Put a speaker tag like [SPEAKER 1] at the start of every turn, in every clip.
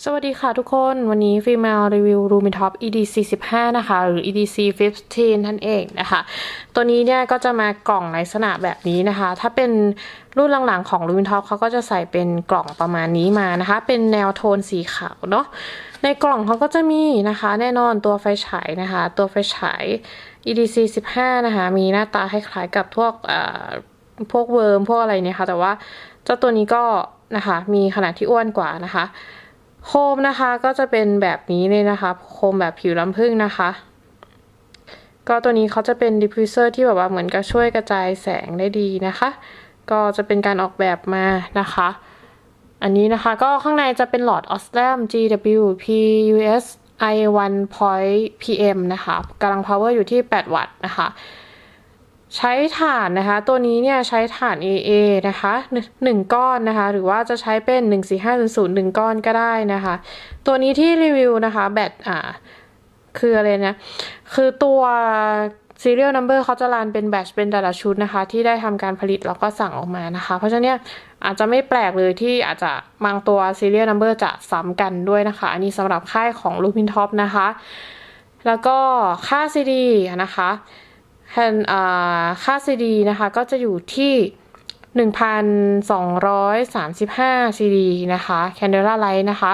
[SPEAKER 1] สวัสดีค่ะทุกคน วันนี้ฟิล์มารีวิว r u m i t o p EDC 15นะคะ หรือ EDC 15นั่นเองนะคะ ตัวนี้เนี่ยก็จะมากล่องในลักษณะแบบนี้นะคะ ถ้าเป็นรุ่นหลังๆของ r u m i t o p เขาก็จะใส่เป็นกล่องประมาณนี้มานะคะ เป็นแนวโทนสีขาวเนาะ ในกล่องเขาก็จะมีนะคะ แน่นอนตัวไฟฉายนะคะ ตัวไฟฉาย EDC 15นะคะ มีหน้าตาคล้ายๆกับพวกเอ่อพวกเวิร์มพวกอะไรเนี่ยค่ะ แต่ว่าเจ้าตัวนี้ก็นะคะ มีขนาดที่อ้วนกว่านะคะ โคมนะคะก็จะเป็นแบบนี้เลยนะคะ โคมแบบผิวลำพึ่งนะคะ ก็ตัวนี้เขาจะเป็นดิฟฟิวเซอร์ที่แบบว่าเหมือนกับช่วยกระจายแสงได้ดีนะคะ ก็จะเป็นการออกแบบมานะคะ อันนี้นะคะก็ข้างในจะเป็นหลอดออสแลม GW PUS I 1 point PM นะคะกำลัง power อยู่ที่ 8 วัตต์นะคะ ใช้ถ่านนะคะ ตัวนี้เนี่ยใช้ถ่าน AA นะคะหนึ่งก้อนนะคะ หรือว่าจะใช้เป็น 14500 1 ก้อนก็ได้นะคะ ตัวนี้ที่รีวิวนะคะแบตอ่าคืออะไรนะ คือตัว serial number เขาจะรันเป็นแบตเป็นแต่ละชุดนะคะ ที่ได้ทำการผลิตแล้วก็สั่งออกมานะคะ เพราะฉะนั้นเนี่ยอาจจะไม่แปลกเลยที่อาจจะบางตัว serial number จะซ้ำกันด้วยนะคะ อันนี้สำหรับค่ายของ Lupin Top นะคะ แล้วก็ค่า CD นะคะ ค่า CD นะคะก็จะอยู่ที่ 1,235 CD นะคะ Candela Light นะคะ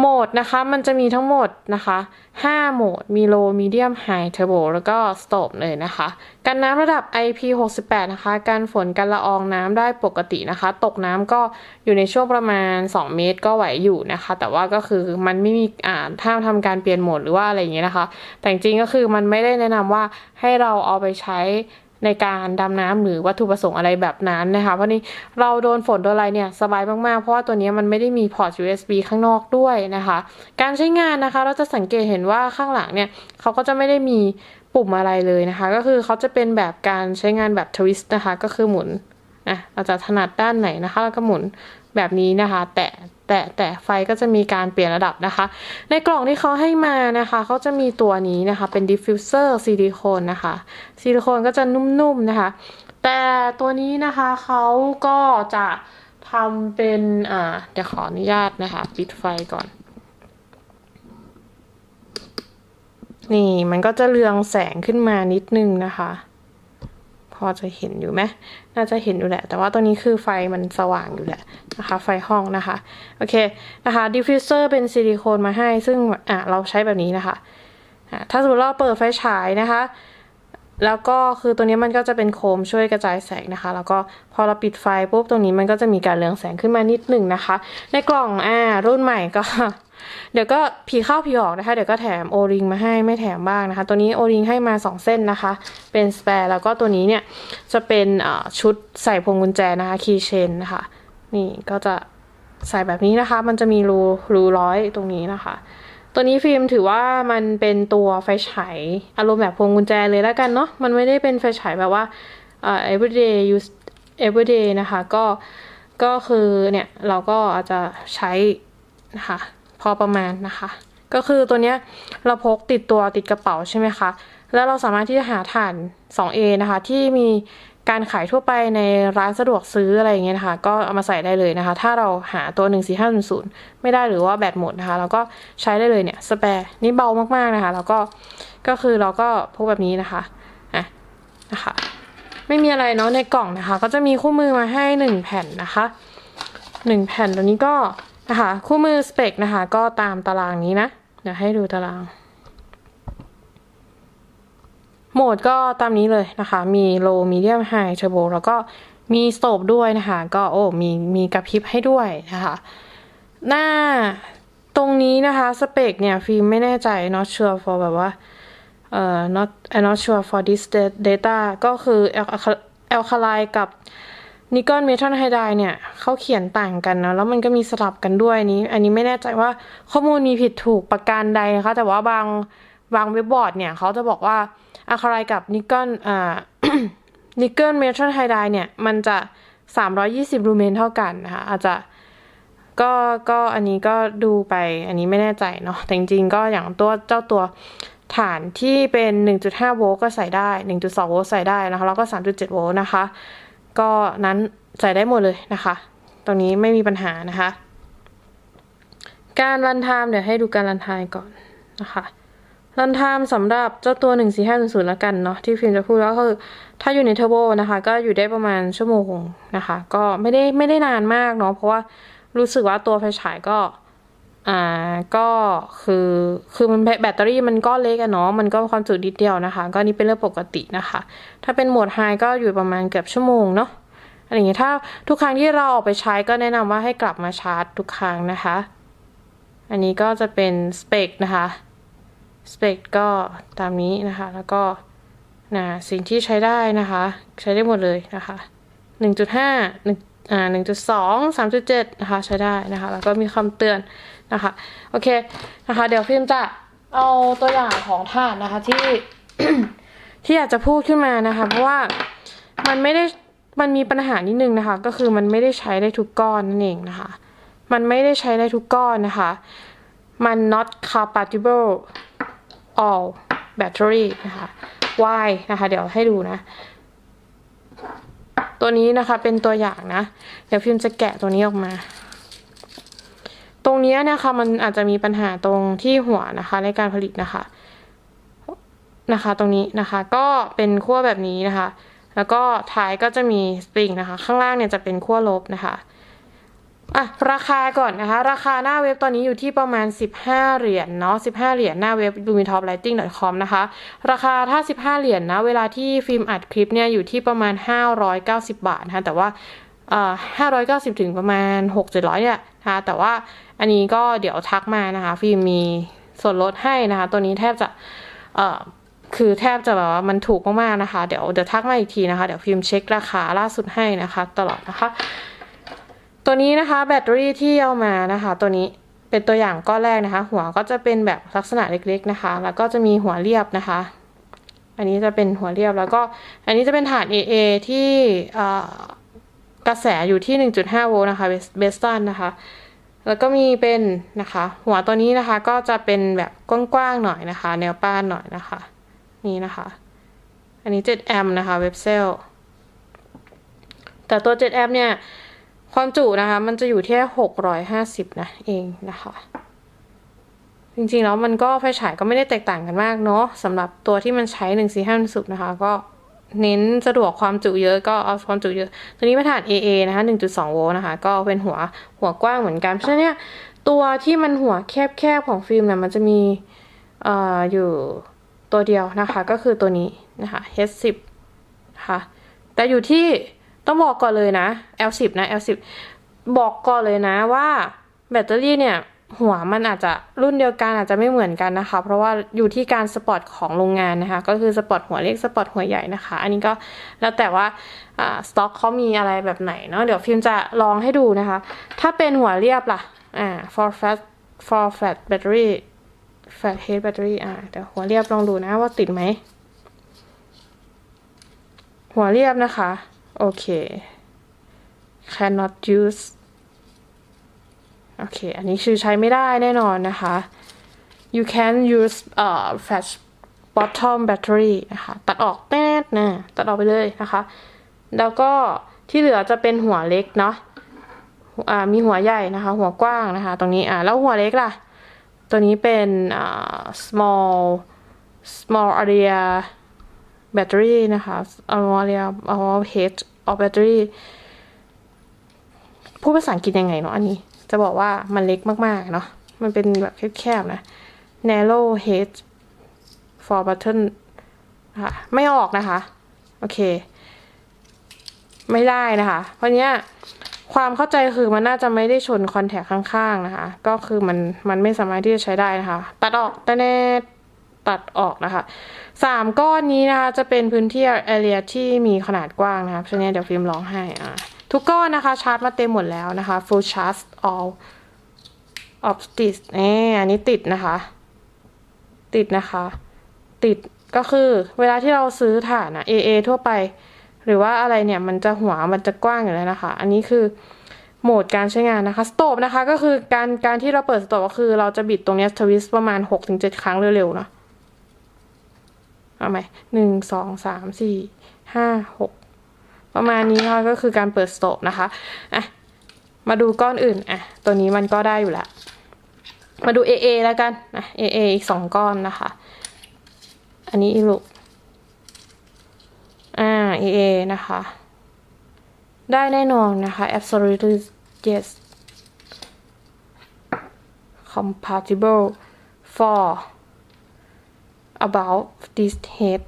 [SPEAKER 1] โหมดนะคะมันจะมีทั้งหมดนะคะ 5 โหมด มี low medium high turbo แล้วก็ stop เลยนะคะ กันน้ำระดับ IP68 นะคะ การฝนกันละอองน้ำได้ปกตินะคะ ตกน้ำก็อยู่ในช่วงประมาณ 2 เมตรก็ไหวอยู่นะคะ แต่ว่าก็คือมันไม่มีอ่าห้ามทำการเปลี่ยนโหมดหรือว่าอะไรอย่างเงี้ยนะคะ แต่จริงก็คือมันไม่ได้แนะนำว่าให้เราเอาไปใช้ ในการดำน้ำหรือวัตถุประสงค์อะไรแบบนั้นนะคะ เพราะนี่เราโดนฝนโดนอะไรเนี่ยสบายมากๆ เพราะว่าตัวนี้มันไม่ได้มีพอร์ต USB ข้างนอกด้วยนะคะ การใช้งานนะคะเราจะสังเกตเห็นว่าข้างหลังเนี่ยเขาก็จะไม่ได้มีปุ่มอะไรเลยนะคะ ก็คือเขาจะเป็นแบบการใช้งานแบบทวิสต์นะคะ ก็คือหมุนนะเราจะถนัดด้านไหนนะคะแล้วก็หมุน แบบนี้นะคะ แต่แต่แต่ไฟก็จะมีการเปลี่ยนระดับนะคะ ในกล่องที่เขาให้มานะคะเขาจะมีตัวนี้นะคะ เป็นดิฟฟิวเซอร์ซิลิโคนนะคะซิลิโคนก็จะนุ่มๆนะคะ แต่ตัวนี้นะคะเขาก็จะทำเป็นอ่าเดี๋ยวขออนุญาตนะคะ ปิดไฟก่อน นี่มันก็จะเรืองแสงขึ้นมานิดนึงนะคะ พอจะเห็นอยู่ไหมน่าจะเห็นอยู่แหละ แต่ว่าตัวนี้คือไฟมันสว่างอยู่แหละนะคะ ไฟห้องนะคะ โอเคนะคะ ดิฟฟิวเซอร์เป็นซิลิโคนมาให้ ซึ่งอะเราใช้แบบนี้นะคะอะถ้าสมมติเราเปิดไฟฉายนะคะ แล้วก็คือตัวนี้มันก็จะเป็นโคมช่วยกระจายแสงนะคะ แล้วก็พอเราปิดไฟปุ๊บตรงนี้มันก็จะมีการเรืองแสงขึ้นมานิดหนึ่งนะคะ ในกล่องอ่ารุ่นใหม่ก็ เดี๋ยวก็ผีเข้าผีออกนะคะ เดี๋ยวก็แถมโอริงมาให้ไม่แถมบ้างนะคะ ตัวนี้โอริงให้มา 2 เส้นนะคะ เป็นสเปร์แล้วก็ตัวนี้เนี่ยจะเป็นชุดใส่พวงกุญแจนะคะคีย์เชนนะคะนี่ก็จะใส่แบบนี้นะคะ มันจะมีรูรูร้อยตรงนี้นะคะ ตัวนี้ฟิล์มถือว่ามันเป็นตัวไฟฉายอารมณ์แบบพวงกุญแจเลยแล้วกันเนาะมันไม่ได้เป็นไฟฉายแบบว่าเอ่อ everyday use everyday นะคะ ก็ก็คือเนี่ย เราก็อาจจะใช้นะคะ พอประมาณนะคะ ก็คือตัวเนี้ยเราพกติดตัวติดกระเป๋าใช่ไหมคะ แล้วเราสามารถที่จะหาถ่าน 2A นะคะ ที่มีการขายทั่วไปในร้านสะดวกซื้ออะไรอย่างเงี้ยนะคะ ก็เอามาใส่ได้เลยนะคะ ถ้าเราหาตัว 14500 ไม่ได้หรือว่าแบตหมดนะคะ เราก็ใช้ได้เลยเนี่ยสเปร์นี่เบามากๆนะคะ แล้วก็ก็คือเราก็พกแบบนี้นะคะอะนะคะไม่มีอะไรเนาะในกล่องนะคะ ก็จะมีคู่มือมาให้ 1 แผ่นนะคะ 1 แผ่นตัวนี้ก็ นะคะคู่มือสเปคนะคะ ก็ตามตารางนี้นะเดี๋ยวให้ดูตาราง โหมดก็ตามนี้เลยนะคะ มี low medium high turbo แล้วก็มีสโตบด้วยนะคะ ก็โอ้มีมีกระพริบให้ด้วยนะคะ หน้าตรงนี้นะคะสเปคเนี่ยฟิล์มไม่แน่ใจ not sure for แบบว่าเอ่อ not I'm not sure for this data ก็คือ alkaline กับ นิกอนเมทัลไฮไดเนี่ยเขาเขียนต่างกันนะแล้วมันก็มีสลับกันด้วยนี้ อันนี้ไม่แน่ใจว่าข้อมูลมีผิดถูกประการใดนะคะ แต่ว่าบางบางเว็บบอร์ดเนี่ยเขาจะบอกว่าอะคาไลกับนิกอนอ่านิกเกิลเมทัลไฮไดเนี่ย มันจะ 320ลูเมนเท่ากันนะคะ อาจจะก็ก็อันนี้ก็ดูไปอันนี้ไม่แน่ใจเนาะแต่จริงๆก็อย่างตัวเจ้าตัวฐานที่เป็น 1.5 โวลต์ก็ใส่ได้ 1.2 โวลต์ใส่ได้นะคะ แล้วก็ 3.7 โวลต์นะคะ ก็นั้นใส่ได้หมดเลยนะคะ ตรงนี้ไม่มีปัญหานะคะ การรันไทม์เดี๋ยวให้ดูการรันไทม์ก่อนนะคะ รันไทม์สำหรับเจ้าตัว 14500แล้วกันเนาะที่ฟิล์มจะพูดก็คือ ถ้าอยู่ในเทอร์โบนะคะ ก็อยู่ได้ประมาณชั่วโมงนะคะ ก็ไม่ได้ไม่ได้นานมากเนาะเพราะว่ารู้สึกว่าตัวไฟฉายก็ อ่าก็คือคือมันแบแบตเตอรี่มันก็เล็กอะเนาะมันก็ความจุนิดเดียวนะคะ ก็นี่เป็นเรื่องปกตินะคะ ถ้าเป็นโหมดไฮก็อยู่ประมาณเกือบชั่วโมงเนาะอะไรอย่างเงี้ยถ้าทุกครั้งที่เราออกไปใช้ก็แนะนำว่าให้กลับมาชาร์จทุกครั้งนะคะ อันนี้ก็จะเป็นสเปคนะคะสเปคก็ตามนี้นะคะ แล้วก็นะสิ่งที่ใช้ได้นะคะ ใช้ได้หมดเลยนะคะ 1.5 1 อ่า1.2 3.7นะคะใช้ได้นะคะ แล้วก็มีคำเตือนนะคะ โอเคนะคะ เดี๋ยวฟิมจะเอาตัวอย่างของถ่านนะคะที่ที่อยากจะพูดขึ้นมานะคะ เพราะว่ามันไม่ได้มันมีปัญหานิดนึงนะคะ ก็คือมันไม่ได้ใช้ได้ทุกก้อนนั่นเองนะคะ มันไม่ได้ใช้ได้ทุกก้อนนะคะ มัน not compatible all battery นะคะ why นะคะ เดี๋ยวให้ดูนะ ตัวนี้นะคะเป็นตัวอย่างนะ เดี๋ยวพิมพ์จะแกะตัวนี้ออกมา ตรงนี้นะคะมันอาจจะมีปัญหาตรงที่หัวนะคะ ในการผลิตนะคะนะคะ ตรงนี้นะคะก็เป็นขั้วแบบนี้นะคะ แล้วก็ท้ายก็จะมีสปริงนะคะ ข้างล่างเนี่ยจะเป็นขั้วลบนะคะ อะราคาก่อนนะคะ ราคาหน้าเว็บตอนนี้อยู่ที่ประมาณ 15 เหรียญเนาะ15 เหรียญหน้าเว็บ lumitoplighting.com นะคะ ราคาถ้า 15 เหรียญนะเวลาที่ฟิล์มอัดคลิปเนี่ยอยู่ที่ประมาณ 590 บาทนะคะแต่ว่าเอ่อ590ถึงประมาณ6-700เนี่ยนะคะแต่ว่าอันนี้ก็เดี๋ยวทักมานะคะฟิล์มมีส่วนลดให้นะคะ ตัวนี้แทบจะเอ่อคือแทบจะแบบว่ามันถูกมากๆนะคะ เดี๋ยวเดี๋ยวทักมาอีกทีนะคะ เดี๋ยวฟิล์มเช็คราคาล่าสุดให้นะคะ ตลอดนะคะ ตัวนี้นะคะแบตเตอรี่ที่เอามานะคะ ตัวนี้เป็นตัวอย่างก้อนแรกนะคะ หัวก็จะเป็นแบบลักษณะเล็กๆนะคะ แล้วก็จะมีหัวเรียบนะคะ อันนี้จะเป็นหัวเรียบแล้วก็อันนี้จะเป็นฐาน AA ที่กระแสอยู่ที่ 1.5 โวลต์นะคะเบสตันนะคะ แล้วก็มีเป็นนะคะ หัวตัวนี้นะคะก็จะเป็นแบบกว้างๆหน่อยนะคะ แนวป้านหน่อยนะคะ นี่นะคะ อันนี้7แอมป์นะคะเว็บเซลแต่ตัว7แอมป์เนี่ย ความจุนะคะ มันจะอยู่ที่หกร้อยห้าสิบนะเองนะคะ จริงๆแล้วมันก็ไฟฉายก็ไม่ได้แตกต่างกันมากเนาะสำหรับตัวที่มันใช้หนึ่งสี่ห้าสุดนะคะ ก็เน้นสะดวกความจุเยอะก็เอาความจุเยอะ ตัวนี้มาถ่าน AA นะคะหนึ่งจุดสองโวลต์นะคะ ก็เป็นหัวหัวกว้างเหมือนกัน เพราะฉะนั้นเนี่ยตัวที่มันหัวแคบๆของฟิล์มเนี่ยมันจะมีเอ่ออยู่ตัวเดียวนะคะ ก็คือตัวนี้นะคะ H10 นะคะแต่อยู่ที่ ต้องบอกก่อนเลยนะ L10 นะ L10 บอกก่อนเลยนะว่าแบตเตอรี่เนี่ยหัวมันอาจจะรุ่นเดียวกันอาจจะไม่เหมือนกันนะคะ เพราะว่าอยู่ที่การสปอร์ตของโรงงานนะคะ ก็คือสปอร์ตหัวเล็กสปอร์ตหัวใหญ่นะคะ อันนี้ก็แล้วแต่ว่าสต็อกเขามีอะไรแบบไหนเนาะเดี๋ยวฟิล์มจะลองให้ดูนะคะ ถ้าเป็นหัวเรียบล่ะอ่า for flat for flat battery flat head battery อ่าเดี๋ยวหัวเรียบลองดูนะว่าติดไหมหัวเรียบนะคะ โอเค cannot use โอเค อันนี้คือใช้ไม่ได้แน่นอนนะคะ you can use uh flash bottom battery นะคะตัดออกแน่นะตัดออกไปเลยนะคะ แล้วก็ที่เหลือจะเป็นหัวเล็กเนาะอ่ามีหัวใหญ่นะคะ หัวกว้างนะคะ ตรงนี้อ่าแล้วหัวเล็กล่ะ ตัวนี้เป็นอ่า small small area battery นะคะ small area of head of battery พูดภาษาอังกฤษยังไงเนาะอันนี้ จะบอกว่ามันเล็กมากๆเนาะมันเป็นแบบแคบๆนะ narrow head for button ค่ะไม่ออกนะคะ โอเค ไม่ได้นะคะ เพราะเนี้ยความเข้าใจคือมันน่าจะไม่ได้ชนคอนแทคข้างๆนะคะ ก็คือมันมันไม่สามารถที่จะใช้ได้นะคะ ตัดออกแต่แน่ตัดออกนะคะ สามก้อนนี้นะคะจะเป็นพื้นที่ area ที่มีขนาดกว้างนะคราะฉะนั้นเดี๋ยวฟิล์มลองให้อ่าทุกก้อนนะคะชาร์จมาเต็มหมดแล้วนะคะ full charge all of ติดเออันนี้ติดนะคะ ติดนะคะ ติดก็คือเวลาที่เราซื้อถ่านอะ AA ทั่วไป หรือว่าอะไรเนี่ยมันจะหัวมันจะกว้างอยู่แล้วนะคะ อันนี้คือโหมดการใช้งานนะคะสโตบนะคะก็คือการการที่เราเปิดสโตบก็คือเราจะบิดตรงนี้ทวิสประมาณ 6-7 ครั้งเร็วๆเนาะ เอาไหมหนึ่งสองสามสี่ห้าหกประมาณนี้ค่ะก็คือการเปิดสโตบนะคะอะมาดูก้อนอื่นอะตัวนี้มันก็ได้อยู่แล้วมาดู AA แล้วกันนะ AA อีกสองก้อนนะคะ อันนี้อีลูกอ่า AA นะคะ ได้แน่นอนนะคะ absolutely yes compatible for about this head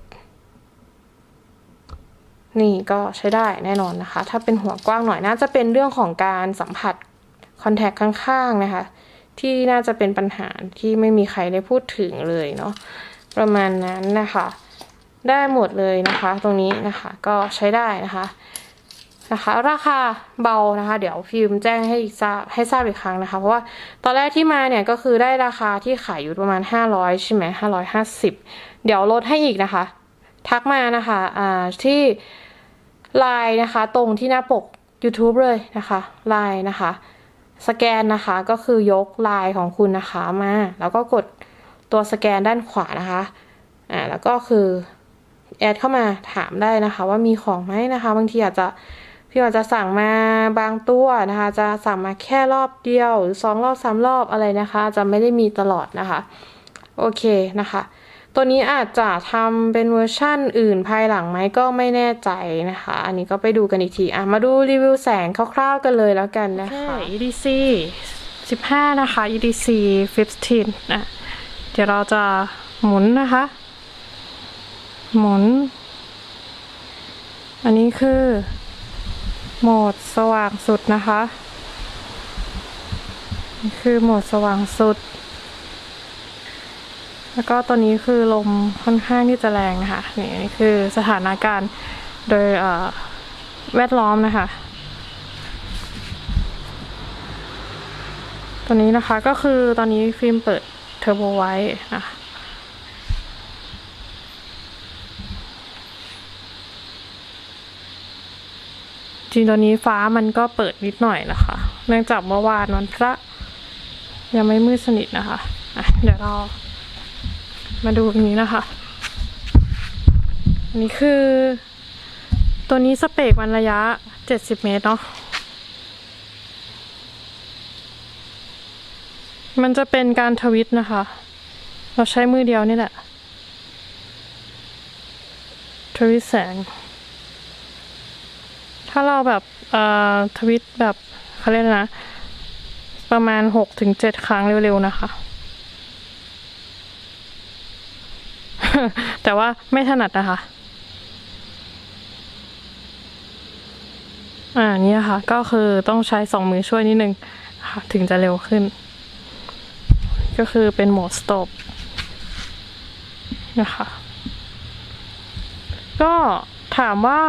[SPEAKER 1] นี่ก็ใช้ได้แน่นอนนะคะ ถ้าเป็นหัวกว้างหน่อยน่าจะเป็นเรื่องของการสัมผัสคอนแทคข้างๆนะคะ ที่น่าจะเป็นปัญหาที่ไม่มีใครได้พูดถึงเลยเนาะประมาณนั้นนะคะ ได้หมดเลยนะคะ ตรงนี้นะคะก็ใช้ได้นะคะ นะคะ ราคาเบานะคะ เดี๋ยวฟิล์มแจ้งให้ทราบให้ทราบอีกครั้งนะคะ เพราะว่าตอนแรกที่มาเนี่ยก็คือได้ราคาที่ขายอยู่ประมาณ 500 ใช่ไหม550เดี๋ยวลดให้อีกนะคะ ทักมานะคะอ่าที่ไลน์นะคะ ตรงที่หน้าปก YouTube เลยนะคะไลน์นะคะ สแกนนะคะก็คือยกไลน์ของคุณนะคะมา แล้วก็กดตัวสแกนด้านขวานะคะอ่าแล้วก็คือแอดเข้ามาถามได้นะคะ ว่ามีของไหมนะคะ บางทีอาจจะ พี่อาจจะสั่งมาบางตัวนะคะ จะสั่งมาแค่รอบเดียวหรือสองรอบสามรอบอะไรนะคะ จะไม่ได้มีตลอดนะคะ โอเคนะคะ ตัวนี้อาจจะทำเป็นเวอร์ชั่นอื่นภายหลังไหมก็ไม่แน่ใจนะคะ อันนี้ก็ไปดูกันอีกทีอะมาดูรีวิวแสงคร่าวๆกันเลยแล้วกันนะคะ EDC 15 นะคะ EDC 15นะเดี๋ยวเราจะหมุนนะคะ หมุน อันนี้คือ โหมดสว่างสุดนะคะนี่คือโหมดสว่างสุด แล้วก็ตัวนี้คือลมค่อนข้างที่จะแรงนะคะนี่นี่คือสถานการณ์โดยแวดล้อมนะคะตัวนี้นะคะก็คือตอนนี้ฟิล์มเปิดเทอร์โบไว้นะคะ จริงตัวนี้ฟ้ามันก็เปิดนิดหน่อยนะคะ เนื่องจากเมื่อวานวันพระ ยังไม่มืดสนิทนะคะะเดี๋ยวเรามาดูตรงนี้นะคะอันนี้คือ ตัวนี้สเปกมันระยะ 70 เมตรเนาะมันจะเป็นการทวิตนะคะ เราใช้มือเดียวนี่แหละ ทวิตแสง ถ้าเราแบบทวิตแบบเขาเรียกนะ ประมาณ6-7ครั้งเร็วๆนะคะ แต่ว่าไม่ถนัดนะคะ อ่านี่ค่ะก็คือต้องใช้สองมือช่วยนิดนึงค่ะถึงจะเร็วขึ้น ก็คือเป็นโหมดสต็อปนะคะ ก็ ถามว่า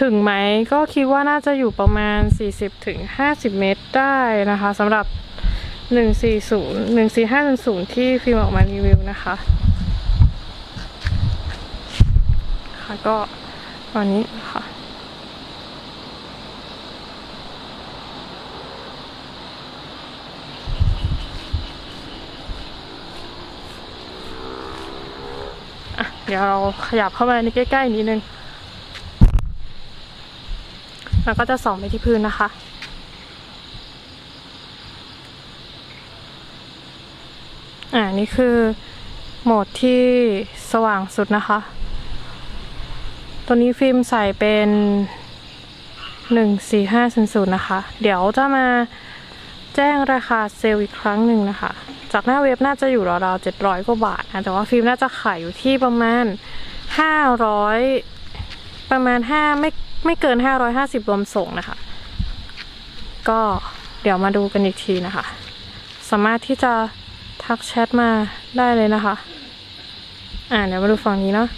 [SPEAKER 1] ถึงไหมก็คิดว่าน่าจะอยู่ประมาณ 40ถึง50 เมตรได้นะคะสำหรับ 140 14510 ที่ฟิล์มออกมารีวิวนะคะค่ะก็วันนี้ค่ะอะเดี๋ยวเราขยับเข้ามาในใกล้ ๆ นิดนึง แล้วก็จะส่องไปที่พื้นนะคะ อ่า นี่คือโหมดที่สว่างสุดนะคะ ตัวนี้ฟิล์มใส่เป็นหนึ่งสี่ห้าศูนย์ศูนย์นะคะ เดี๋ยวจะมาแจ้งราคาเซลล์อีกครั้งหนึ่งนะคะ จากหน้าเว็บน่าจะอยู่ราวๆเจ็ดร้อยกว่าบาทนะแต่ว่าฟิล์มน่าจะขายอยู่ที่ประมาณห้าร้อยประมาณห้าไม่ ไม่เกินห้าร้อยห้าสิบรวมส่งนะคะ ก็เดี๋ยวมาดูกันอีกทีนะคะ สามารถที่จะทักแชทมาได้เลยนะคะ อ่าเดี๋ยวมาดูฝั่งนี้เนาะ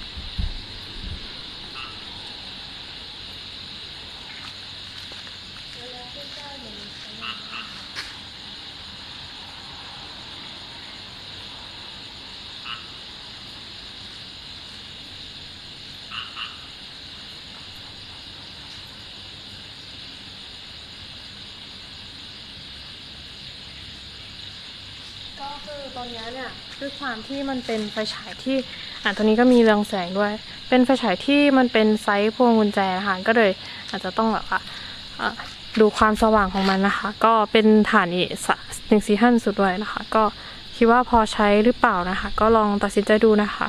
[SPEAKER 1] คือตอนนี้เนี่ยด้วยความที่มันเป็นไฟฉายที่อ่าตัวนี้ก็มีเรืองแสงด้วย เป็นไฟฉายที่มันเป็นไซส์พวงกุญแจนะคะก็เลยอาจจะต้องแบบว่าอ่าดูความสว่างของมันนะคะ ก็เป็นฐานอีหนึ่งสี่ห้าสุดด้วยนะคะ ก็คิดว่าพอใช้หรือเปล่านะคะ ก็ลองตัดสินใจดูนะคะ